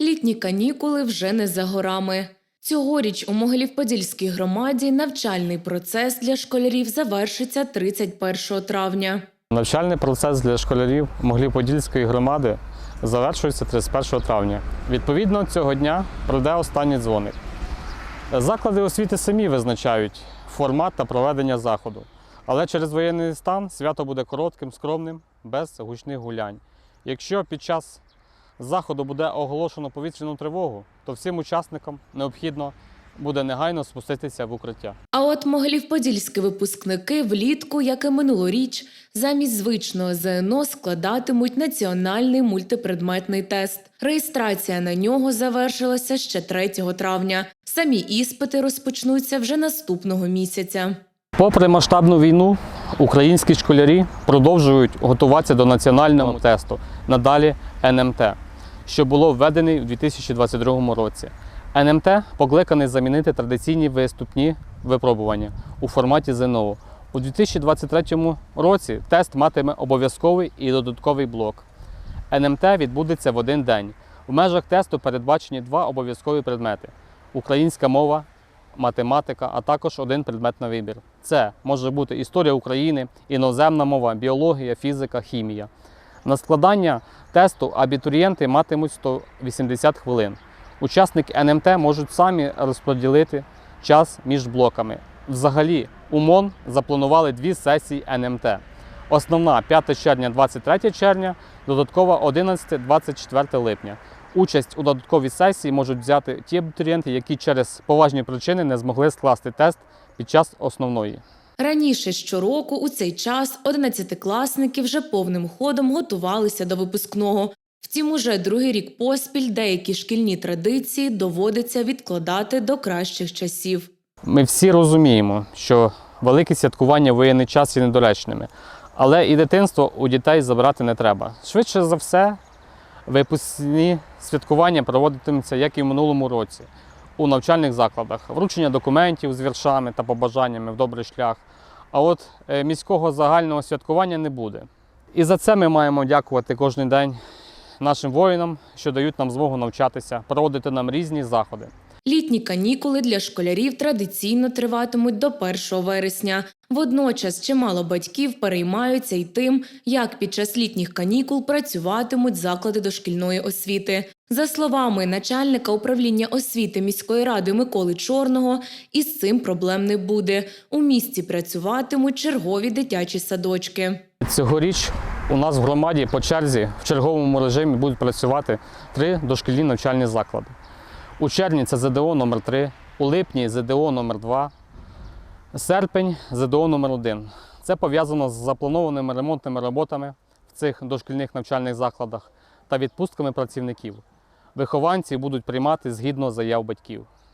Літні канікули вже не за горами. Цьогоріч у Могилів-Подільській громаді навчальний процес для школярів завершиться 31 травня. Навчальний процес для школярів Моглі-Подільської громади завершується 31 травня. Відповідно, цього дня пройде останній дзвоник. Заклади освіти самі визначають формат та проведення заходу. Але через воєнний стан свято буде коротким, скромним, без гучних гулянь. Якщо під час заходу буде оголошено повітряну тривогу, то всім учасникам необхідно буде негайно спуститися в укриття. А от Могилів-Подільські випускники влітку, як і минулоріч, замість звичного ЗНО складатимуть національний мультипредметний тест. Реєстрація на нього завершилася ще 3 травня. Самі іспити розпочнуться вже наступного місяця. Попри масштабну війну, українські школярі продовжують готуватися до національного тесту, надалі НМТ, що було введений у 2022 році. НМТ покликаний замінити традиційні виступні випробування у форматі ЗНО. У 2023 році тест матиме обов'язковий і додатковий блок. НМТ відбудеться в один день. В межах тесту передбачені два обов'язкові предмети: українська мова, математика, а також один предмет на вибір. Це може бути історія України, іноземна мова, біологія, фізика, хімія. На складання тесту абітурієнти матимуть 180 хвилин. Учасники НМТ можуть самі розподілити час між блоками. Взагалі, УМОН запланували дві сесії НМТ. Основна 5 червня, 23 червня, додаткова 11-24 липня. Участь у додатковій сесії можуть взяти ті абітурієнти, які через поважні причини не змогли скласти тест під час основної. Раніше щороку у цей час одинадцятикласники вже повним ходом готувалися до випускного. Втім, уже другий рік поспіль деякі шкільні традиції доводиться відкладати до кращих часів. Ми всі розуміємо, що великі святкування воєнний час є недоречними, але і дитинство у дітей забрати не треба. Швидше за все, випускні святкування проводитимуться, як і в минулому році, у навчальних закладах, вручення документів з віршами та побажаннями в добрий шлях. А от е, міського загального святкування не буде. І за це ми маємо дякувати кожен день нашим воїнам, що дають нам змогу навчатися, проводити нам різні заходи. Літні канікули для школярів традиційно триватимуть до 1 вересня. Водночас чимало батьків переймаються й тим, як під час літніх канікул працюватимуть заклади дошкільної освіти. За словами начальника управління освіти міської ради Миколи Чорного, із цим проблем не буде. У місті працюватимуть чергові дитячі садочки. Цьогоріч у нас в громаді по черзі в черговому режимі будуть працювати три дошкільні навчальні заклади. У червні це ЗДО номер 3 у липні ЗДО номер 2 серпень ЗДО номер 1 Це пов'язано з запланованими ремонтними роботами в цих дошкільних навчальних закладах та відпустками працівників. Вихованці будуть приймати згідно заяв батьків.